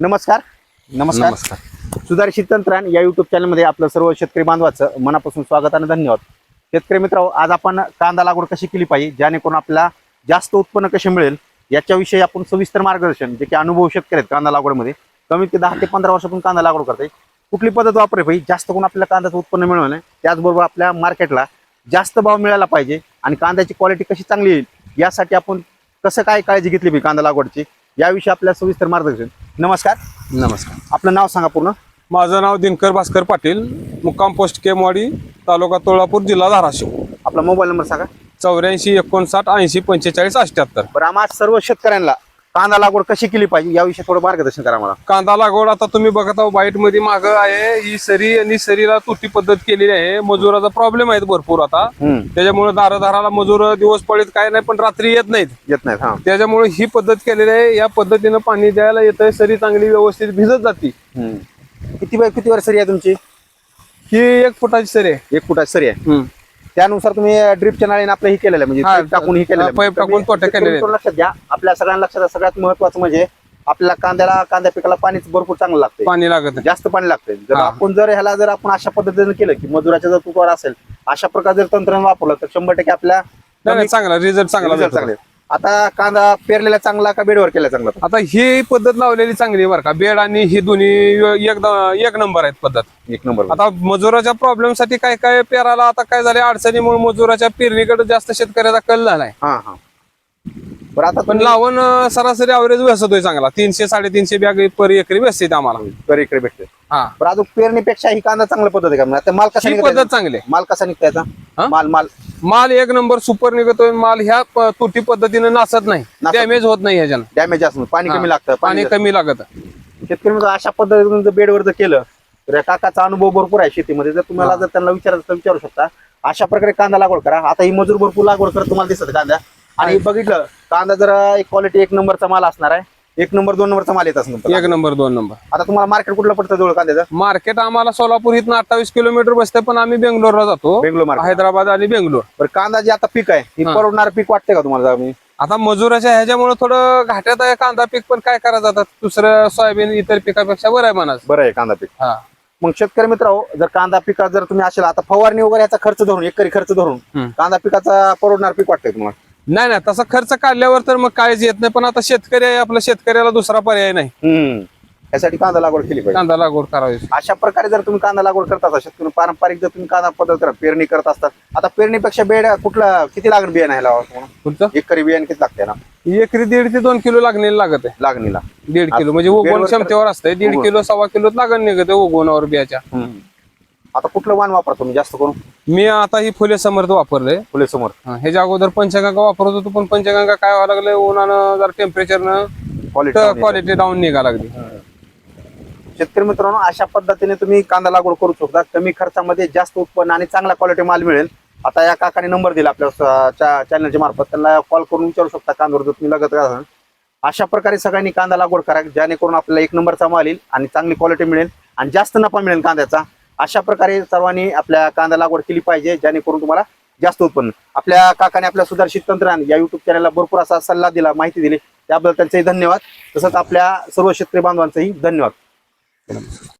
नमस्कार. नमस्कार. नमस्कार. सुधारित तंत्रज्ञान या युट्यूब चॅनलमध्ये आपलं सर्व शेतकरी बांधवाचं मनापासून स्वागत आणि धन्यवाद. शेतकरी मित्र आज आपण कांदा लागवड कशी केली पाहिजे जेणेकरून आपल्याला जास्त उत्पन्न कसे मिळेल याच्याविषयी आपण सविस्तर मार्गदर्शन जे की अनुभव शेतकरी आहेत कांदा लागवडमध्ये कमीत कमी दहा ते पंधरा वर्षापासून कांदा लागवड करते कुठली पद्धत वापरली पाहिजे जास्त करून आपल्याला कांद्याचं उत्पन्न मिळवणं त्याचबरोबर आपल्या मार्केटला जास्त भाव मिळाला पाहिजे आणि कांद्याची क्वालिटी कशी चांगली येईल यासाठी आपण कसं काय काळजी घेतली पाहिजे कांदा लागवडची याविषयी आपल्या सविस्तर मार्गदर्शन. नमस्कार. नमस्कार. आपलं नाव सांगा पूर्ण. माझं नाव दिनकर भास्कर पाटील मुक्काम पोस्ट केमवाडी तालुका तुळापूर जिल्हा धाराशिव. आपला मोबाईल नंबर सांगा. चौऱ्याऐंशी एकोणसाठ ऐंशी पंचेचाळीस अठ्याहत्तर. बरं आम्हा सर्व शेतकऱ्यांना कांदा लागवड कशी केली पाहिजे याविषयी थोडं मार्गदर्शन करा मला. कांदा लागवड आता तुम्ही बघत आहो बाईटमध्ये माग आहे. ही सरी आणि सरीला तुटी पद्धत केलेली आहे. मजुराचा प्रॉब्लेम आहे भरपूर आता. त्याच्यामुळे दारादाराला मजूर दिवस पडीत काय नाही पण रात्री येत नाहीत. येत नाहीत त्याच्यामुळे ही पद्धत केलेली आहे. या पद्धतीनं पाणी द्यायला येतंय. सरी चांगली व्यवस्थित भिजत जाती. किती बाय किती वर सरी आहे तुमची? ही एक फुटाची सरी आहे. एक फुटाची सरी आहे. त्यानुसार तुम्ही ड्रिपच्या नाळीने आपलं हे केलेलं आहे म्हणजे टाकून हे केलेलं आहे. pipe टाकून केलेले. तुम्ही लक्षात घ्या आपल्या सगळ्यांना लक्षात आहे, सगळ्यात महत्वाचं म्हणजे आपल्याला कांद्याला कांद्या पिकाला पाणी भरपूर चांगलं लागतं पाणी लागत. जास्त पाणी लागतं जर हा. आपण जर ह्याला जर आपण अशा पद्धतीने केलं की मजुराच्या जर तुकवार असेल अशा प्रकारे जर तंत्रज्ञान वापरलं तर शंभर टक्के आपल्या नाही, नाही, चांगला रिझल्ट चांगला result भेटतो. चांगले आता कांदा पेरलेला चांगला का बेडवर केला चांगला? आता ही पद्धत लावलेली चांगली आहे बरं का. बेड आणि ही दोन्ही एकदम एक नंबर आहेत पद्धत. एक नंबर. आता मजुराच्या प्रॉब्लेमसाठी काय काय पेराला आता काय झाले अडचणीमुळे मजुराच्या पेरणीकडे जास्त शेतकऱ्याचा कल झालाय. हा हा. बरं आता पण लावण सरासरी अवरेज व्यसतोय चांगला. तीनशे साडेतीनशे बॅग पर एकरी व्यस्त आम्हाला. कर इकडे भेटते हा. बरं अजून पेरणीपेक्षा ही कांदा चांगल्या पद्धती का? आता माल कसा ही? पद्धत चांगली आहे. माल कसा निघतायचा हा? माल माल माल एक नंबर सुपर निघतोय माल ह्या प- तुटी पद्धतीने नाचत नाही. डॅमेज होत नाही ह्याच्यानं. डॅमेज असं पाणी हा. कमी लागतं पाणी कमी लागत. शेतकरी मित्र अशा पद्धतीने जर बेडवर जर केलं तर या काकाचा अनुभव भरपूर आहे शेतीमध्ये. जर तुम्हाला जर त्यांना विचारायचं तर विचारू शकता. अशा प्रकारे कांदा लागवड करा. आता ही मजूर भरपूर लागवड करत तुम्हाला दिसत कांदा आणि बघितलं कांदा जर एक क्वालिटी एक नंबरचा माल असणार आहे एक नंबर दोन नंबरचा माल येत असणार एक नंबर दोन नंबर. आता तुम्हाला मार्केट कुठलं पडतं जवळ कांद्याचं? मार्केट आम्हाला सोलापूर इथनं अठ्ठावीस किलोमीटर बसते पण आम्ही बेंगलोरला जातो. बेंगलोर मार्केट हैदराबाद आणि बेंगलोर. बरं कांदा जे आता पीक आहे हे हा. परवडणार पीक वाटते का तुम्हाला आता मजुराच्या ह्याच्यामुळे थोडं घाट्यात आहे कांदा पीक पण काय करायचं आता? दुसरं सोयाबीन इतर पिकापेक्षा बरं आहे म्हणा बरं आहे कांदा पीक. हा. मग शेतकरी मित्र जर कांदा पिकात जर तुम्ही असेल आता फवारणी वगैरे याचा खर्च धरून एकरी खर्च धरून हम्म. कांदा पिकाचा परवडणार पीक वाटतंय तुम्हाला? नाही नाही तसा खर्च काढल्यावर तर मग काहीच येत नाही. पण आता शेतकरी आहे आपल्या शेतकऱ्याला दुसरा पर्याय नाही. हम्म. यासाठी कांदा लागवड केली पाहिजे. कांदा लागवड करावी. अशा प्रकारे जर तुम्ही कांदा लागवड करत असाल शेतकरी पारंपरिक जर तुम्ही कांदा पद्धत करा पेरणी करत असतात. आता पेरणीपेक्षा बेड कुठला किती लागण बियाणं ह्याला तुम्हाला? पुढचं एकरी बियाणं किती लागते ना? एकरी दीड ते दोन किलो लागणे लागत आहे. लागणीला. दीड किलो म्हणजे उगवण क्षमतेवर असतंय. दीड. किलो सव्वा किलो लागण निघते उगवणावर बियाच्या. आता कुठलं वाण वापरतो तुम्ही जास्त करून? मी आता ही फुले समर्थ वापरले फुले समोर ह्याच्या अगोदर पंचगंगा वापरत होतो पण पंचगंगा काय व्हायला लागले उन्हानं जर टेम्परेचरनं क्वालिटी क्वालिटी डाऊन निघा लागली. शेतकरी मित्रांनो अशा पद्धतीने तुम्ही कांदा लागवड करू शकता. कमी खर्चामध्ये जास्त उत्पन्न आणि चांगला क्वालिटी माल मिळेल. आता या काकाने नंबर दिला आपल्या चॅनलच्या मार्फत. त्यांना कॉल करून विचारू शकता कांद्यावर जर तुम्ही लगत असाल अशा प्रकारे सगळ्यांनी कांदा लागवड करा. जेणेकरून आपल्याला एक नंबरचा माल येईल आणि चांगली क्वालिटी मिळेल आणि जास्त नफा मिळेल कांद्याचा. अशा प्रकारे सर्वांनी आपल्या कांदा लागवड केली पाहिजे जेणेकरून तुम्हाला जास्त उत्पन्न. आपल्या काकाने आपल्या सुधारशित तंत्रज्ञान या युट्यूब चॅनलला भरपूर असा सल्ला दिला माहिती दिली. त्याबद्दल त्यांचेही धन्यवाद. तसंच आपल्या सर्व शेतकरी बांधवांचाही धन्यवाद.